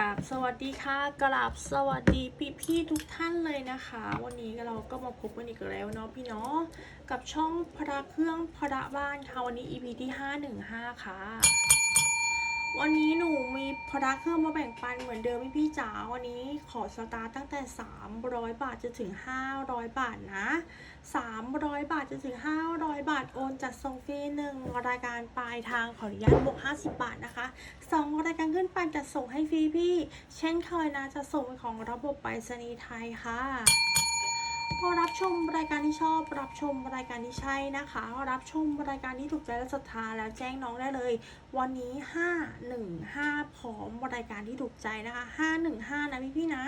กราบสวัสดีค่ะกราบสวัสดีพี่พี่ทุกท่านเลยนะคะ วันนี้เราก็มาพบกันอีกแล้วเนาะพี่เนาะกับช่องพระเครื่องพระบ้านค่ะวันนี้ EP ที่ 515 ค่ะ วันนี้หนูมีพระเครื่องมาแบ่งปันเหมือนเดิมพี่พี่จ๋า วันนี้ขอสตาร์ตั้งแต่ 300 บาทจนถึง 500 บาทนะ 300 บาทจนถึง 500 บาทโอนจัดส่งฟรีหนึ่งรายการปลายทางขออนุญาตบวก 50 บาทนะคะสองรายการขึ้นไปจัดส่งให้ฟรีพี่ เช่นเคยนะจะส่งเป็นของระบบไปรษณีย์ไทยค่ะ รับชมรายการที่ชอบ รับชมรายการที่ใช่นะคะ รับชมรายการที่ถูกใจและศรัทธาแล้วแจ้งน้องได้เลย วันนี้ 515 พร้อมรายการที่ถูกใจนะคะ 515 นะพี่พี่ๆนะ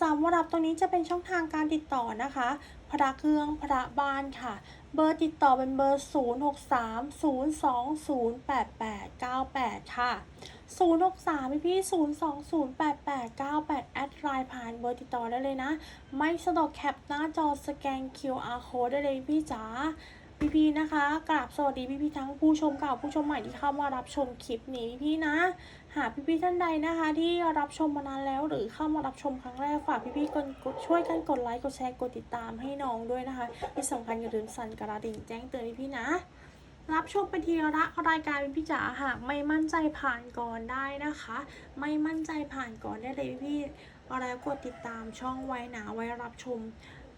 สำหรับตรงนี้จะเป็นช่องทางการติดต่อนะคะ พระเครื่องพระบ้านค่ะ เบอร์ติดต่อเป็นเบอร์ 0630208898 ค่ะ 063พี่พี่0208898แอดไลน์ผ่านเบอร์ติดต่อได้เลยนะ ไม่สะดวกแคปหน้าจอสแกน QR code ได้เลยพี่จ๋าพี่พี่ๆนะคะกราบสวัสดีพี่พี่ๆทั้งผู้ชมเก่าผู้ชมใหม่ที่เข้ามารับชมคลิปนี้พี่พี่นะ หากพี่พี่ๆท่านใดนะคะ ที่รับชมมานานแล้วหรือเข้ามารับชมครั้งแรกฝากพี่พี่ๆกดช่วยกันกดไลค์กดแชร์กดติดตามให้น้องด้วยนะคะที่สำคัญอย่าลืมสั่นกระดิ่งแจ้งเตือนพี่พี่ๆนะ รับชมไปทีละรายการพี่จ๋าหากไม่มั่นใจผ่านก่อนได้นะคะ ไม่มั่นใจผ่านก่อนได้เลยพี่ๆแล้วกดติดตามช่องไว้นะไว้รับชม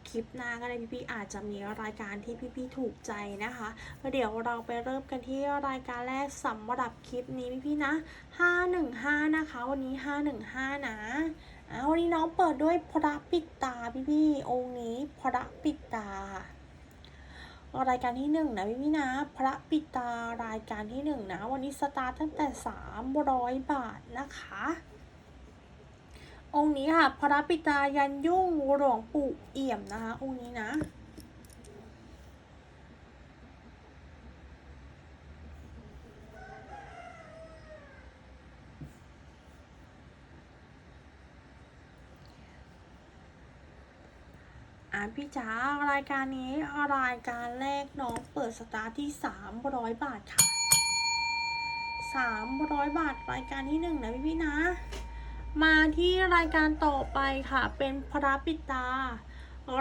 คลิปหน้าก็ได้พี่ๆอาจจะมีรายการที่พี่ๆถูกใจนะคะเดี๋ยวเราไปเริ่มกันที่รายการแรกสำหรับคลิปนี้พี่ๆนะ 515 นะคะ วันนี้ 515 นะอ่าวันนี้น้องเปิดด้วยพระปิดตาพี่ๆองค์นี้พระปิดตาค่ะ รายการที่หนึ่งนะพี่พี่นะ พระปิตารายการที่หนึ่งนะ วันนี้สตาร์ทตั้งแต่สามร้อยบาทนะคะ องค์นี้ค่ะ พระปิตายันยุ่งหลวงปู่เอี่ยมนะคะ องค์นี้นะ อ่าพี่จ๋ารายการนี้รายการแรกน้องเปิดสตาร์ที่300บาทค่ะ300บาทรายการที่หนึ่งนะพี่พี่ๆนะ มาที่รายการต่อไปค่ะ เป็นพระปิตา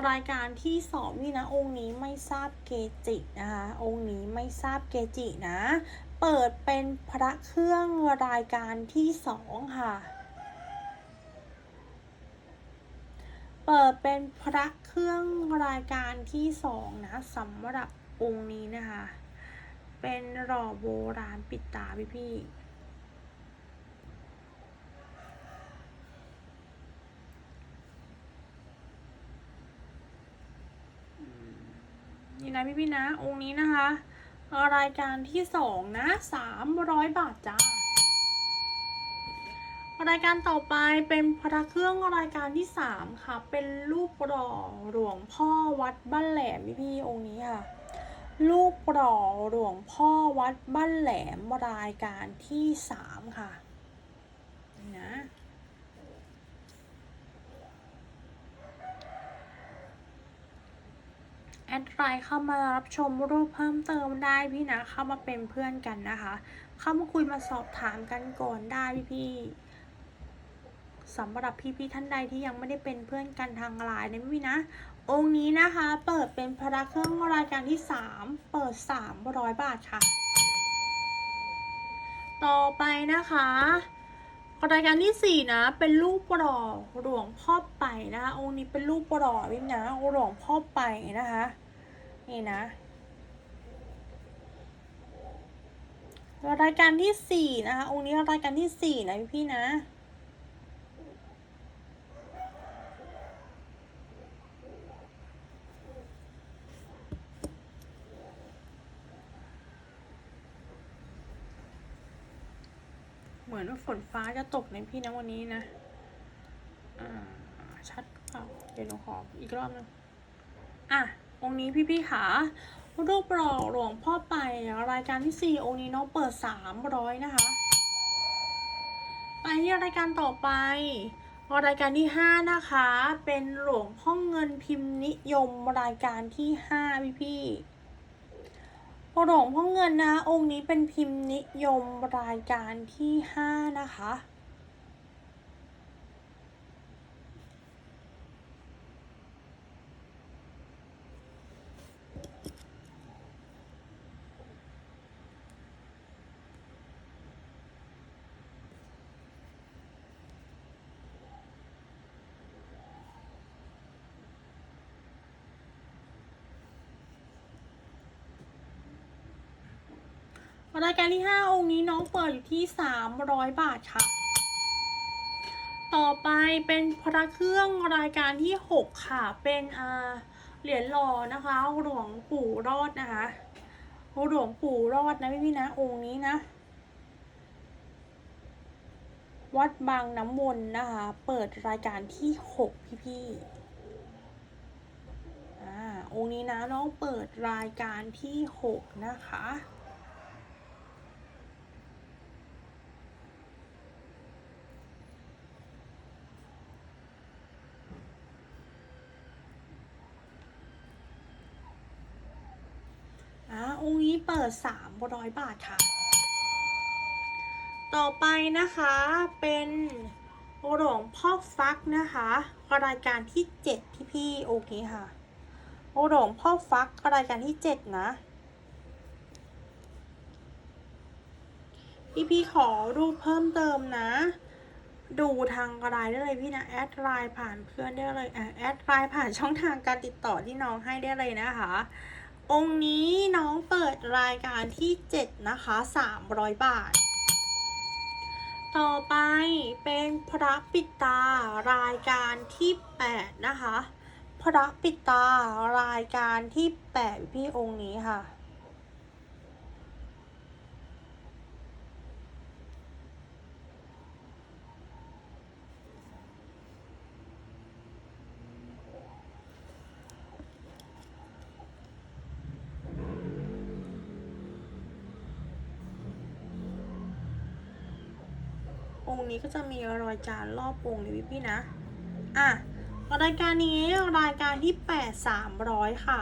รายการที่สองพี่นะองค์นี้ไม่ทราบเกจินะคะองค์นี้ไม่ทราบเกจินะ เปิดเป็นพระเครื่องรายการที่สองค่ะ เปิดเป็นพระเครื่องรายการที่สองนะสำหรับองค์นี้นะคะ เป็นหล่อโบราณปิดตาพี่พี่นี่นะพี่พี่นะ องค์นี้นะคะ รายการที่สองนะสามร้อยบาทจ้า รายการต่อไปเป็นพระเครื่องรายการที่สามค่ะ เป็นรูปหล่อหลวงพ่อวัดบ้านแหลมพี่พี่องค์นี้ค่ะรูปหล่อหลวงพ่อวัดบ้านแหลมรายการที่สามค่ะนะแอดไลน์เข้ามารับชมรูปเพิ่มเติมได้พี่นะเข้ามาเป็นเพื่อนกันนะคะ เข้ามาคุยมาสอบถามกันก่อนได้พี่พี่ สำหรับพี่ๆท่านใดที่ยังไม่ได้เป็นเพื่อนกันทางไลน์นะพี่นะองค์นี้นะคะเปิดเป็นพระเครื่องรายการที่สามเปิดสามร้อยบาทค่ะ ต่อไปนะคะรายการที่สี่นะ เป็นรูปลอหลวงพ่อไปนะคะองค์นี้เป็นรูปหล่อพี่นะหลวงพ่อไปนะคะนี่นะรายการที่สี่นะคะองค์นี้รายการที่สี่นะพี่พี่ๆนะ เหมือนว่า ฝนฟ้าจะตกในพี่นะวันนี้นะ อ่า ชัดเปล่าเดี๋ยวหนูขออีกรอบนึงอะองค์นี้พี่พี่ขารูปหล่อหลวงพ่อไปรายการที่สี่องค์นี้น้องเปิดสามร้อยนะคะไปที่รายการต่อไปรายการที่ห้านะคะ เป็นหลวงพ่อเงินพิมพ์นิยมรายการที่ห้าพี่พี่ ๆหลวงพ่อเงินนะ องค์นี้เป็นพิมพ์นิยมรายการที่ห้านะคะ ยการที่ 5 องค์นี้น้องเปิดอยู่ที่ 300 บาทค่ะ ต่อไปเป็นพระเครื่องรายการที่ 6 ค่ะ เป็นอ่าเหรียญหล่อนะคะ หลวงปู่รอดนะคะ หลวงปู่รอดนะพี่พี่ๆนะองค์นี้นะ วัดบางน้ำวนนะคะ เปิดรายการที่ 6 พี่พี่ๆอ่าองค์นี้นะน้องเปิดรายการที่ 6 นะคะ อ่าองค์นี้เปิด300บาทค่ะ ต่อไปนะคะเป็นหลวงพ่อฟักนะคะรายการที่7พี่พี่โอเคค่ะหลวงพ่อฟักรายการที่7นะพี่พี่ขอรูปเพิ่มเติมนะ ดูทางไลน์ได้เลยพี่นะแอดไลน์ผ่านเพื่อนได้เลยแอดไลน์ผ่านช่องทางการติดต่อที่น้องให้ได้เลยนะคะ องค์นี้น้องเปิดรายการที่ 7 นะคะ 300 บาท ต่อไปเป็นพระปิดตารายการที่ 8 นะคะ พระปิดตารายการที่ 8 พี่องค์นี้ค่ะ องค์นี้ก็จะมีรอยจานรอบองค์เลยพี่พี่ๆนะ อะรายการนี้รายการที่8 300ค่ะ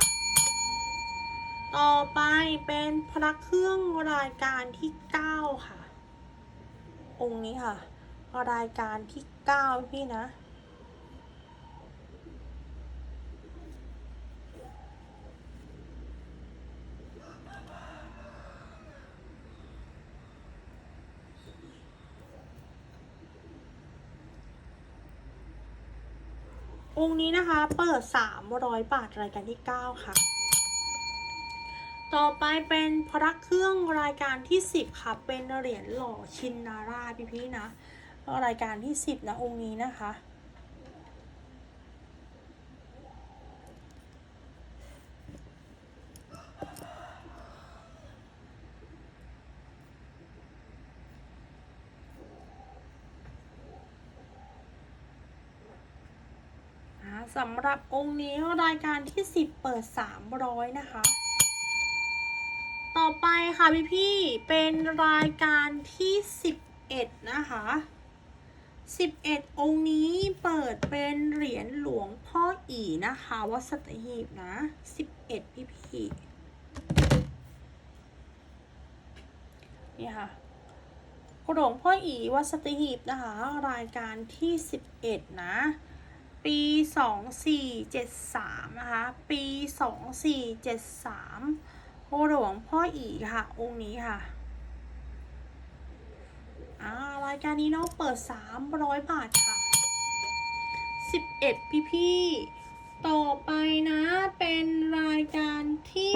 ต่อไปเป็นพระเครื่องรายการที่9ค่ะ องค์นี้ค่ะ รายการที่9พี่นะ องค์นี้นะคะเปิด 300 บาทรายการที่ 9 ค่ะ ต่อไปเป็นพระเครื่องรายการที่ 10 ค่ะ เป็นเหรียญหล่อชินนาราพี่พี่นะ รายการที่ 10 นะ องค์นี้นะคะ สำหรับองค์นี้รายการที่ 10 เปิด 300 นะคะ ต่อไปค่ะพี่พี่เป็นรายการที่ 11 นะคะ 11 องค์นี้เปิดเป็นเหรียญหลวงพ่ออีนะคะ วัดสัตหีบนะ 11 พี่พี่นี่ค่ะหลวงพ่ออีวัดสตหีบนะคะ รายการที่ 11 นะ ปี 2473 นะคะ ปี 2473หลวงพ่ออีค่ะ องค์นี้ค่ะอ่ารายการนี้เน้องเปิด 300 บาทค่ะ 11 พี่พี่ต่อไปนะเป็นรายการที่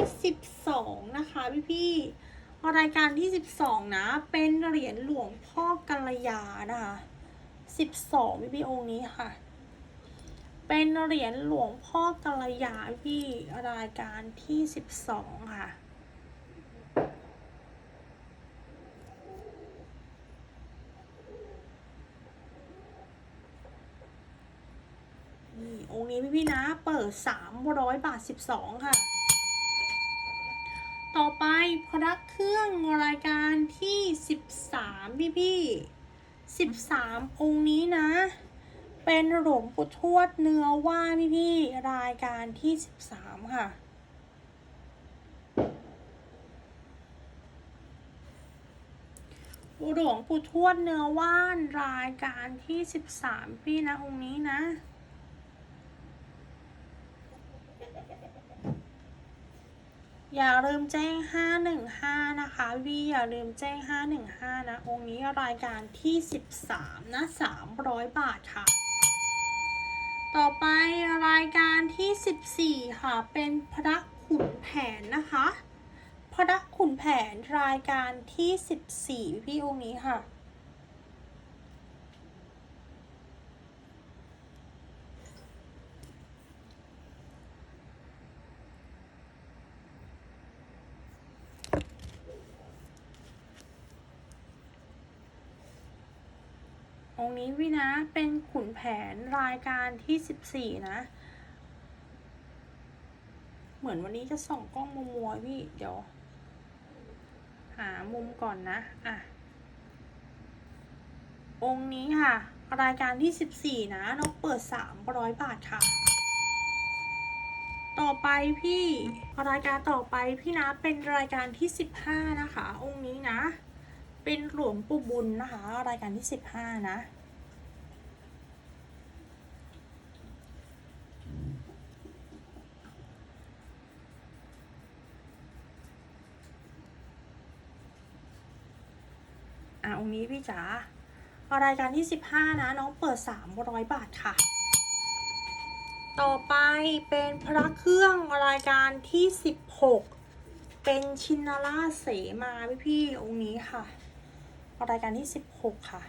12 นะคะ พี่พี่รายการที่ 12 นะ เป็นเหรียญหลวงพ่อกัลยานะคะ 12 พี่พี่องค์นี้ค่ะ เป็นเหรียญหลวงพ่อกัลยาพี่รายการที่12ค่ะ นี่องค์นี้พี่พี่นะ เปิด300บาท12ค่ะ ต่อไปพระเครื่องรายการที่13พี่พี่ๆ13องค์นี้นะ เป็นหลวงปู่ทวดเนื้อว่าพี่พี่รายการที่13ค่ะ หลวงปู่ทวดเนื้อว่านรายการที่13พี่นะองค์นี้นะอย่าลืมแจ้ง 515 นะคะพี่อย่าลืมแจ้ง 515 นะ องค์นี้รายการที่ 13 นะ 300 บาทค่ะ ต่อไปรายการที่ 14 ค่ะ เป็นพระขุนแผนนะคะ พระขุนแผนรายการที่สิบสี่พี่องค์นี้ค่ะ นี้วินะเป็นขุนแผนรายการที่สิบสี่นะ เหมือนวันนี้จะส่องกล้องมัวมัวพี่ เดี๋ยว หามุมก่อนนะ อะ องค์นี้ค่ะ รายการที่สิบสี่นะนกเปิดสามร้อยบาทค่ะ ต่อไปพี่ รายการต่อไปพี่นะเป็นรายการที่สิบห้านะคะ องค์นี้นะเป็นหลวงปู่บุญนะคะ รายการที่สิบห้านะ อะองค์นี้ พี่จ๋ารายการที่ 15 นะ น้องเปิด 300 บาทค่ะ ต่อไปเป็นพระเครื่องรายการที่ 16 เป็นชินาราเสมาพี่พี่องค์นี้ค่ะ รายการที่ 16 ค่ะ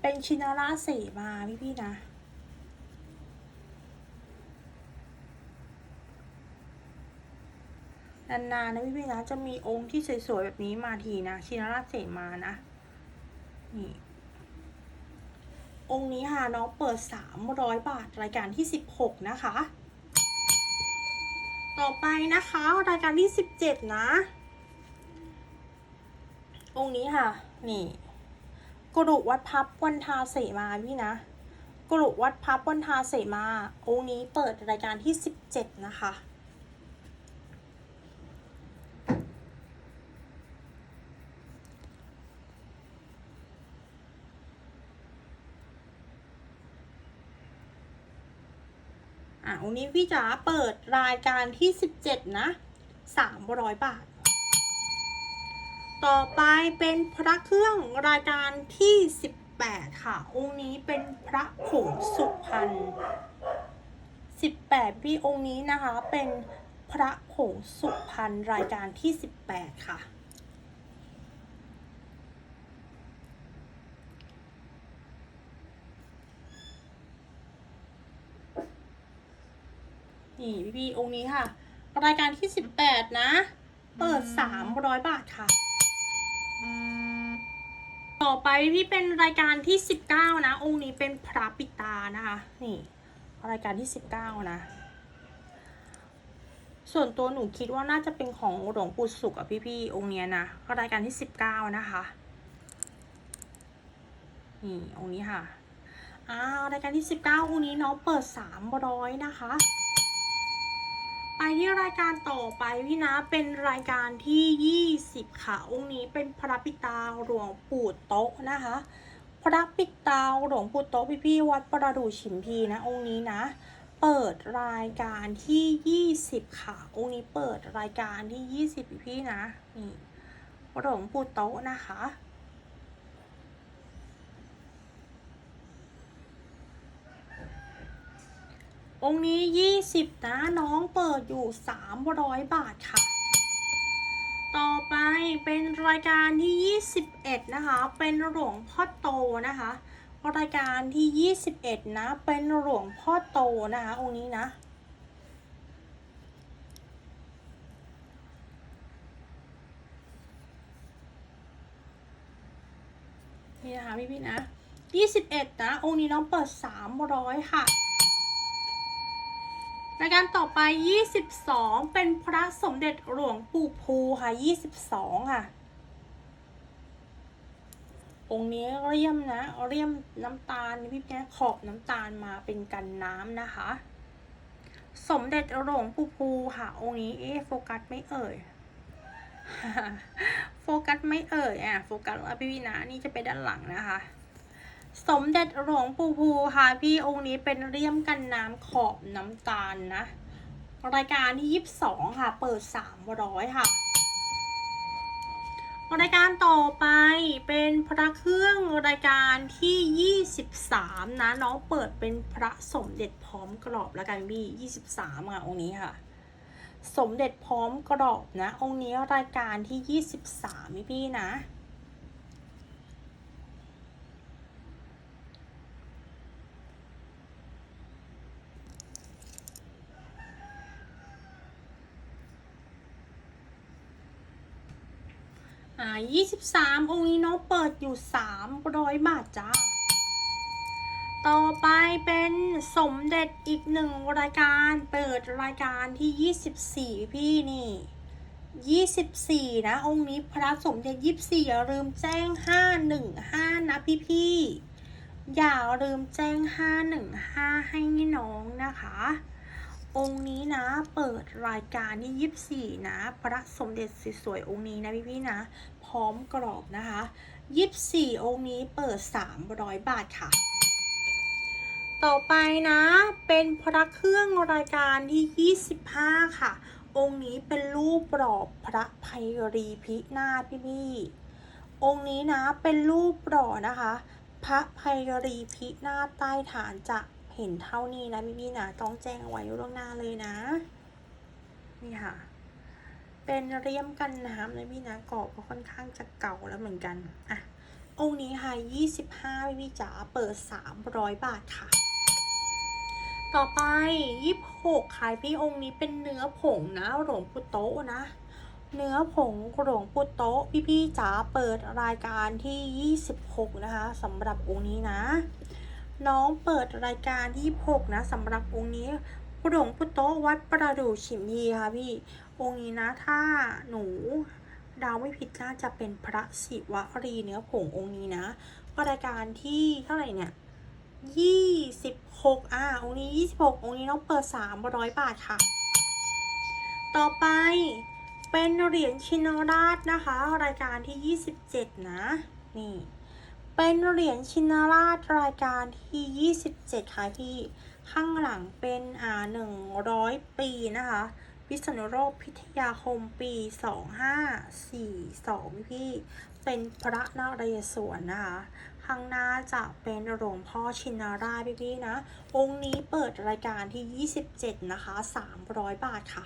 เป็นชินาราเสมาพี่พี่นะ นานๆนะพี่พี่ๆนะจะมีองค์ที่สวยๆแบบนี้มาทีนะชินราชเสมานะนี่องค์นี้ค่ะน้องเปิด 300 บาทรายการที่ 16 นะคะ ต่อไปนะคะ รายการที่ 17 นะ องค์นี้ค่ะ นี่กรุวัดพับวันทาเสมาพี่นะกรุวัดพับวันทาเสมา องค์นี้เปิดรายการที่ 17 นะคะ วันนี้พี่จ๋าเปิดรายการที่ 17 นะ300 บาท ต่อไปเป็นพระเครื่องรายการที่ 18 ค่ะ องค์นี้เป็นพระผงสุพรรณ18 พี่องค์นี้นะคะเป็นพระผงสุพรรณรายการที่ 18 ค่ะ นี่พี่พี่องค์นี้ค่ะ รายการที่สิบแปดนะ เปิดสามร้อยบาทค่ะ ต่อไปพี่เป็นรายการที่สิบเก้านะ องค์นี้เป็นพระปิตานะคะ นี่ รายการที่สิบเก้านะ ส่วนตัวหนูคิดว่าน่าจะเป็นของหลวงปู่สุขอะพี่พี่ๆองค์เนี้ยนะรายการที่สิบเก้านะคะนี่องค์นี้ค่ะอ่ารายการที่สิบเก้าองค์นี้น้องเปิดสามร้อยนะคะ ไปที่รายการต่อไปพี่นะเป็นรายการที่ 20 ค่ะ องค์นี้เป็นพระปิตาหลวงปู่โต๊ะนะคะ พระปิตาหลวงปู่โต๊ะพี่พี่วัดประดู่ฉิมพีนะ องค์นี้นะ เปิดรายการที่ 20 ค่ะ องค์นี้เปิดรายการที่ 20 พี่พี่นะนี่หลวงปู่โต๊ะนะคะ องค์นี้ 20 นะ น้องเปิดอยู่ 300 บาทค่ะ ต่อไปเป็นรายการที่ 21 นะคะ เป็นหลวงพ่อโตนะคะ รายการที่ 21 นะ เป็นหลวงพ่อโตนะคะ องค์นี้นะนี่นะคะพี่พี่นะ 21 นะ องค์นี้น้องเปิด 300 ค่ะ รายการต่อไป 22 เป็นพระสมเด็จหลวงปู่ภูค่ะ 22 ค่ะ องค์นี้เรียมนะเรียมน้ำตาลพี่แกขอบน้ำตาลมาเป็นกันน้ำนะคะ สมเด็จหลวงปู่ภูค่ะ องค์นี้เอ๊ะโฟกัสไม่เอ่ย โฟกัสไม่เอ่ยอะ โฟกัสว่าพี่วินานี่จะไปด้านหลังนะคะ สมเด็จหลวงปู่ภูค่ะพี่องค์นี้เป็นเรียมกันน้ำขอบน้ำตาลนะ รายการที่22ค่ะ เปิด300ค่ะ รายการต่อไปเป็นพระเครื่องรายการที่23นะ น้องเปิดเป็นพระสมเด็จพร้อมกรอบแล้วกันพี่23อะองค์นี้ค่ะ สมเด็จพร้อมกรอบนะ องค์นี้รายการที่23พี่พี่นะ 23 องค์นี้น้องเปิดอยู่ 300 บาทจ้า ต่อไปเป็นสมเด็จอีกหนึ่งรายการเปิดรายการที่ 24 พี่นี่ 24 นะ องค์นี้พระสมเด็จ 24 อย่าลืมแจ้ง 515 นะพี่พี่อย่าลืมแจ้ง 515 ให้น้องนะคะ องค์นี้นะ เปิดรายการที่ 24 นะ พระสมเด็จสวยๆองค์นี้นะพี่พี่ๆนะ ร้อมกรอบนะคะ24องค์นี้เปิด 300 บาทค่ะ ต่อไปนะเป็นพระเครื่องรายการที่ 25 ค่ะ องค์นี้เป็นรูปปลอบพระไพรีพินาศพี่พี่องค์นี้นะเป็นรูปปลอนะคะ พระไพรีพินาศใต้ฐานจะเห็นเท่านี้นะพี่พี่นะต้องแจ้งไว้ล่วงหน้าเลยนะ นี่ค่ะ เป็นเรียมกันน้ำนะพี่นะกรอบก็ค่อนข้างจะเก่าแล้วเหมือนกัน อะ องค์นี้ค่ะ 25พี่พี่จ๋าเปิด 300 บาทค่ะ ต่อไป 26ขายพี่องค์นี้เป็นเนื้อผงนะหลวงปู่โตะนะ เนื้อผงหลวงปู่โตะพี่พี่จ๋าเปิดรายการที่ 26 นะคะสำหรับองค์นี้นะ น้องเปิดรายการที่6นะสำหรับองค์นี้ หลวงปู่โตะวัดประดู่ฉิมพีค่ะพี่ องค์นี้นะถ้าหนูดาวไม่ผิดน่าจะเป็นพระศิวรีเนื้อผงองค์นี้นะก็รายการที่เท่าไหร่เนี่ยยี่สิบหกอ่าองค์นี้ยี่สิบหกองค์นี้น้องเปิดสามร้อยบาทค่ะ ต่อไปเป็นเหรียญชินราชนะคะ รายการที่ยี่สิบเจ็ดนะ นี่ เป็นเหรียญชินราชรายการที่27ค่ะพี่ ข้างหลังเป็นอ่า100ปีนะคะพิษณุโลกพิทยาคมปี2542พี่เป็นพระนเรศวรนะคะ ข้างหน้าจะเป็นหลวงพ่อชินาราชพี่พี่ๆนะ องค์นี้เปิดรายการที่ 27 นะคะ 300 บาทค่ะ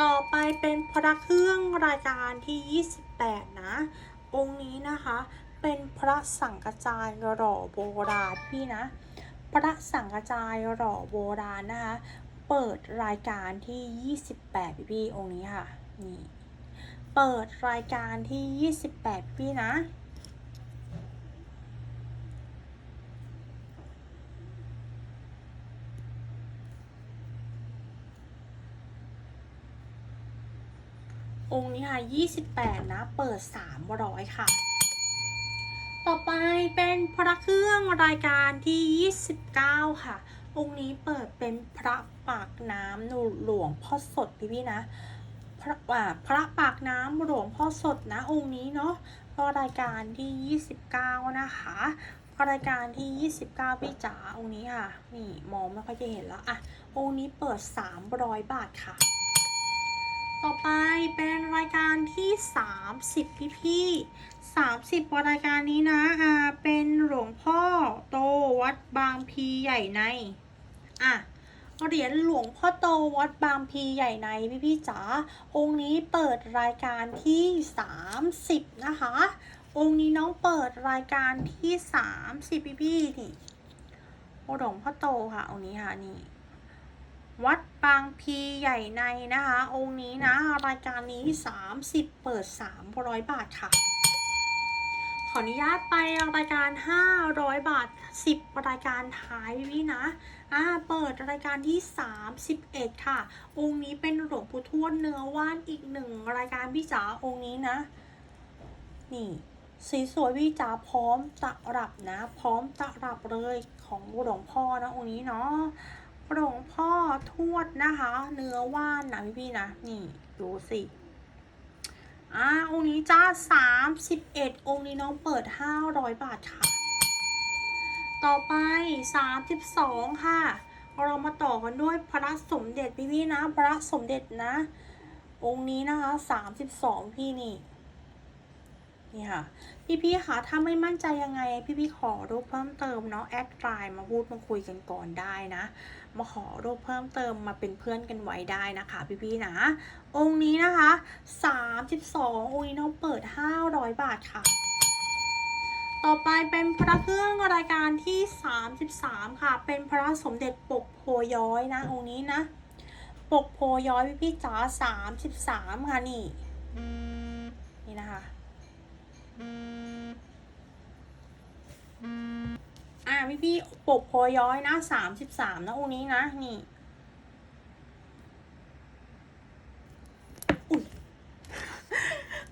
ต่อไปเป็นพระเครื่องรายการที่ 28 นะ องค์นี้นะคะ เป็นพระสังกจายหล่อโบราณพี่นะ พระสังกจายหล่อโบราณนะคะ เปิดรายการที่ 28พี่พี่องค์นี้ค่ะ นี่ เปิดรายการที่ 28พี่นะองค์นี้ค่ะ 28 นะ เปิด 300 ค่ะ ต่อไปเป็นพระเครื่องรายการที่ 29 ค่ะ องค์นี้เปิดเป็นพระปากน้ำหลวงพ่อสดพี่พี่นะ พระอ่าพระปากน้ำหลวงพ่อสดนะองค์นี้เนาะก็รายการที่ 29 นะคะรายการที่ 29 พี่จ๋าองค์นี้ค่ะ นี่มองไม่ค่อยจะเห็นแล้วอะองค์นี้เปิด 300 บาทค่ะ ต่อไปเป็นรายการที่ 30 พี่พี่ๆ30รายการนี้นะอ่าเป็นหลวงพ่อโตวัดบางพีใหญ่ในอะเหรียญหลวงพ่อโตวัดบางพีใหญ่ในพี่พี่จ๋าองค์นี้เปิดรายการที่ 30 นะคะ องค์นี้น้องเปิดรายการที่ 30 พี่พี่นี่หลวงพ่อโตค่ะองค์นี้ค่ะนี่ วัดบางพีใหญ่ในนะคะ องค์นี้นะ รายการนี้ 30 เปิด 300 บาทค่ะ ขออนุญาตไปรายการ 500 บาท 10 รายการท้ายพี่นะอ่าเปิดรายการที่ 31 ค่ะ องค์นี้เป็นหลวงปู่ทวดเนื้อว่านอีกหนึ่งรายการพี่จ๋าองค์นี้นะ นี่สีสวยพี่จ๋าพร้อมตะรับนะ พร้อมตะรับเลยของหลวงพ่อนะองค์นี้เนาะ หลวงพ่อทวดนะคะ เนื้อว่านนะพี่พี่ๆนะ นี่ดูสิอ่าองค์นี้จ้าสามสิบเอ็ดองค์นี้น้องเปิดห้าร้อยบาทค่ะ ต่อไปสามสิบสองค่ะ เรามาต่อกันด้วยพระสมเด็จพี่พี่ๆนะ พระสมเด็จนะ องค์นี้นะคะสามสิบสองพี่นี่ นี่ค่ะ พี่ๆคะถ้าไม่มั่นใจยังไง พี่ๆขอรูปเพิ่มเติมเนาะแอดไลน์มาพูดมาคุยกันก่อนได้นะ มาขอรูปเพิ่มเติมมาเป็นเพื่อนกันไว้ได้นะคะ พี่ๆนะ องค์นี้นะคะ 32องค์นี้น้องเปิด 500 บาทค่ะ ต่อไปเป็นพระเครื่องรายการที่ 33 ค่ะ เป็นพระสมเด็จปกโพย้อยนะองค์นี้นะ ปกโพย้อยพี่ๆจ๋า33 ค่ะนี่นี่นะคะ อ่าพี่พี่ปกโพย้อยนะสามสิบสามนะองนี้นะ นี่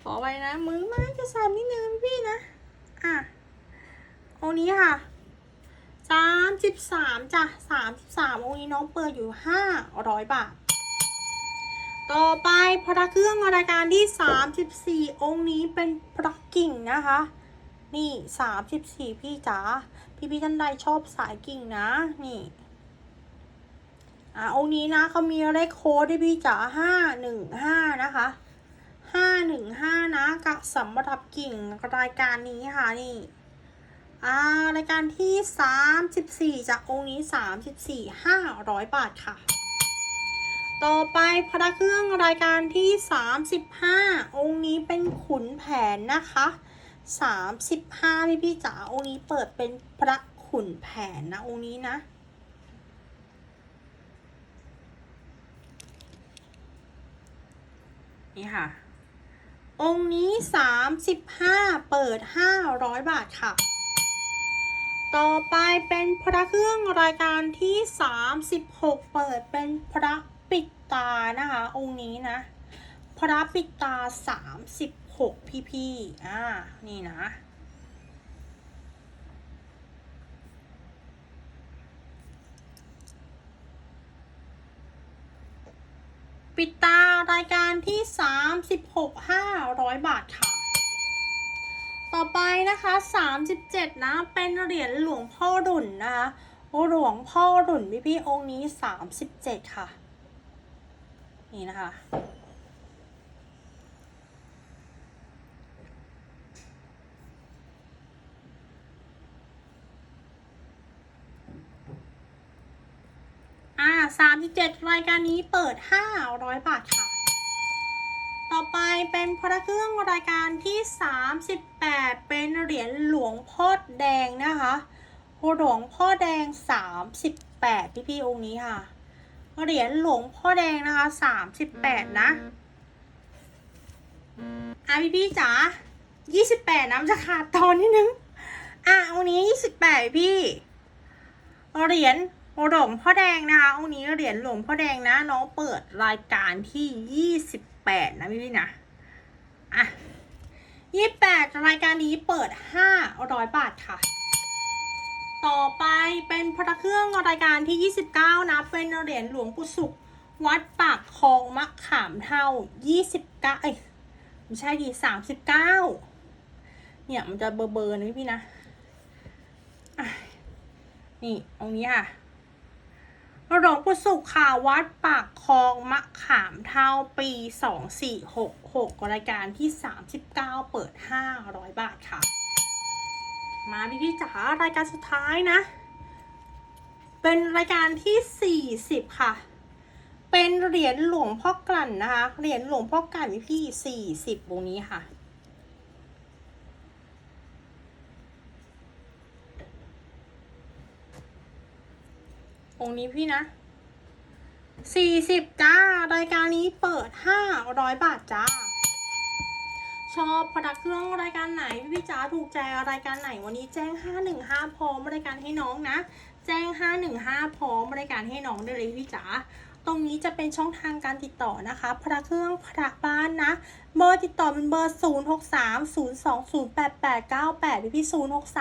ขอไปนะมือไม้จะสั่นนิดนึงพี่นะ อะองนี้ค่ะสามสิบสามจ้ะสามสิบสามองนี้น้องเปิดอยู่ห้าร้อยบาท ต่อไปพระเครื่องรายการที่สามสิบสี่องค์นี้เป็นพระกิ่งนะคะ นี่สามสิบสี่พี่จ๋าพี่พี่ท่านใดชอบสายกิ่งนะ นี่อ่าองค์นี้นะเขามีเลขโค้ดด้วยพี่จ๋าห้าหนึ่งห้านะคะห้าหนึ่งห้านะกับสำหรับกิ่งรายการนี้ค่ะนี่อ่ารายการที่สามสิบสี่จากองค์นี้สามสิบสี่ห้าร้อยบาทค่ะ ต่อไปพระเครื่องรายการที่สามสิบห้าองค์นี้เป็นขุนแผนนะคะสามสิบห้าพี่พี่จ๋าองค์นี้เปิดเป็นพระขุนแผนนะ องค์นี้นะ นี่ค่ะ องค์นี้สามสิบห้าเปิดห้าร้อยบาทค่ะต่อไปเป็นพระเครื่องรายการที่สามสิบหกเปิดเป็นพระ ตานะคะ องค์นี้นะ พระปิตาสามสิบหกพี่พี่ๆอ่า นี่นะ ปิตารายการที่สามสิบหกห้าร้อยบาทค่ะ ต่อไปนะคะสามสิบเจ็ดนะ เป็นเหรียญหลวงพ่อรุ่นนะคะหลวงพ่อรุ่นพี่พี่ๆองค์นี้สามสิบเจ็ดค่ะ นี่นะคะ อ่าสามสิบเจ็ดรายการนี้เปิดห้าร้อยบาทค่ะ ต่อไปเป็นพระเครื่องรายการที่สามสิบแปดเป็นเหรียญหลวงพ่อแดงนะคะหลวงพ่อแดงสามสิบแปดพี่พี่องค์นี้ค่ะ เหรียญหลวงพ่อแดงนะคะสามสิบแปดนะอะพี่พี่จ๋ายี่สิบแปดน้ำจะขาดตอนนิดนึง อะองนี้ยี่สิบแปดพี่ เหรียญหลวงพ่อแดงนะคะองนี้เหรียญหลวงพ่อแดงนะ น้องเปิดรายการที่ยี่สิบแปดนะพี่พี่นะ อะยี่แปดรายการนี้เปิดห้าร้อยบาทค่ะ ต่อไปเป็นพระเครื่องรายการที่ 29 นะ เป็นเหรียญหลวงปู่สุข วัดปากคลองมะขามเท่า 29 เอ้ยไม่ใช่ดี 39 เนี่ยมันจะเบอร์เบอร์นะพี่นะอะนี่ตรงนี้ค่ะหลวงปู่สุขค่ะ วัดปากคลองมะขามเท่าปี 2466รายการที่ 39 เปิด 500 บาทค่ะ มาพี่พี่จ๋ารายการสุดท้ายนะ เป็นรายการที่ 40 ค่ะ เป็นเหรียญหลวงพ่อกลั่นนะคะ เหรียญหลวงพ่อกลั่นพี่พี่40วงนี้ค่ะ องนี้พี่นะ40จ้ารายการนี้เปิด 500 บาทจ้า ชอบพระเครื่องรายการไหนพี่พี่จ๋าถูกใจรายการไหนวันนี้แจ้ง 515 พร้อมรายการให้น้องนะ แจ้ง 515 พร้อมรายการให้น้องได้เลยพี่จ๋าตรงนี้จะเป็นช่องทางการติดต่อนะคะ พระเครื่องพระบ้านนะ เบอร์ติดต่อเป็นเบอร์ 0 6 3 0 2 0 8 8 9 8 พี่พี่0 6 3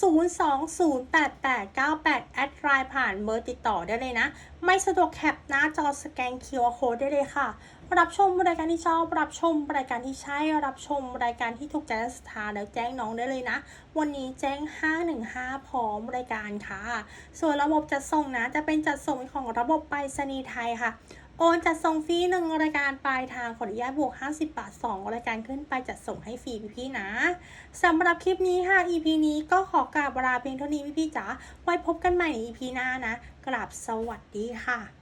0208898แอดไลน์ผ่านเบอร์ติดต่อได้เลยนะ ไม่สะดวกแคปหน้าจอสแกน QR Code ได้เลยค่ะ รับชมรายการที่ชอบ รับชมรายการที่ใช่ รับชมรายการที่ถูกใจและศรัทธาแล้วแจ้งน้องได้เลยนะ วันนี้แจ้ง 515 พร้อมรายการค่ะ ส่วนระบบจัดส่งนะ จะเป็นจัดส่งของระบบไปรษณีย์ไทยค่ะ โอนจัดส่งฟรีหนึ่งรายการปลายทางขออนุญาตบวก 50 บาท 2 รายการขึ้นไปจัดส่งให้ฟรีพี่ๆนะสำหรับคลิปนี้ค่ะ EP นี้ก็ขอกราบลาเพียงเท่านี้พี่ๆจ๋าไว้พบกันใหม่ใน EP หน้านะ กราบสวัสดีค่ะ